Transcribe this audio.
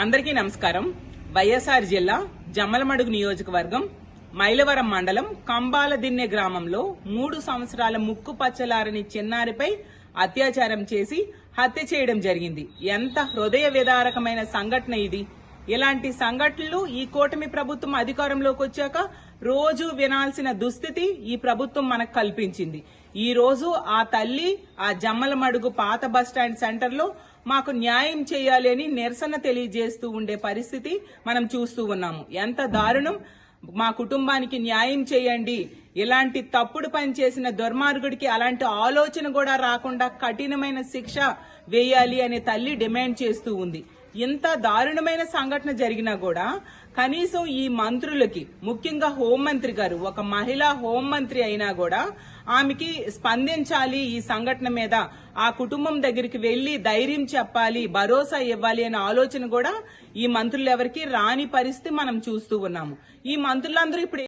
అందరికీ నమస్కారం. వైఎస్ఆర్ జిల్లా జమ్మలమడుగు నియోజకవర్గం మైలవరం మండలం కంబాల దిన్నె గ్రామంలో మూడు సంవత్సరాల ముక్కు పచ్చలారని చిన్నారిపై అత్యాచారం చేసి హత్య చేయడం జరిగింది. ఎంత హృదయ విదారకమైన సంఘటన ఇది! ఇలాంటి సంఘటనలు ఈ కూటమి ప్రభుత్వం అధికారంలోకి వచ్చాక రోజు వినాల్సిన దుస్థితి ఈ ప్రభుత్వం మనకు కల్పించింది. ఈ రోజు ఆ తల్లి ఆ జమ్మలమడుగు పాత బస్టాండ్ సెంటర్లో మాకు న్యాయం చేయాలి అని నిరసన తెలియజేస్తూ ఉండే పరిస్థితి మనం చూస్తూ ఉన్నాము. ఎంత దారుణం! మా కుటుంబానికి న్యాయం చేయండి. ఇలాంటి తప్పుడు పని చేసిన దుర్మార్గుడికి అలాంటి ఆలోచన కూడా రాకుండా కఠినమైన శిక్ష వేయాలి అనే తల్లి డిమాండ్ చేస్తూ ఉంది. ఇంత దారుణమైన సంఘటన జరిగినా కూడా కనీసం ఈ మంత్రులకి ముఖ్యంగా హోంమంత్రి గారు ఒక మహిళా హోంమంత్రి అయినా కూడా ఆమెకి స్పందించాలి ఈ సంఘటన మీద. ఆ కుటుంబం దగ్గరికి వెళ్ళి ధైర్యం చెప్పాలి భరోసా ఇవ్వాలి అనే ఆలోచన కూడా ఈ మంత్రులు ఎవరికి రాని పరిస్థితి మనం చూస్తూ ఉన్నాము. ఈ మంత్రులందరూ ఇప్పుడు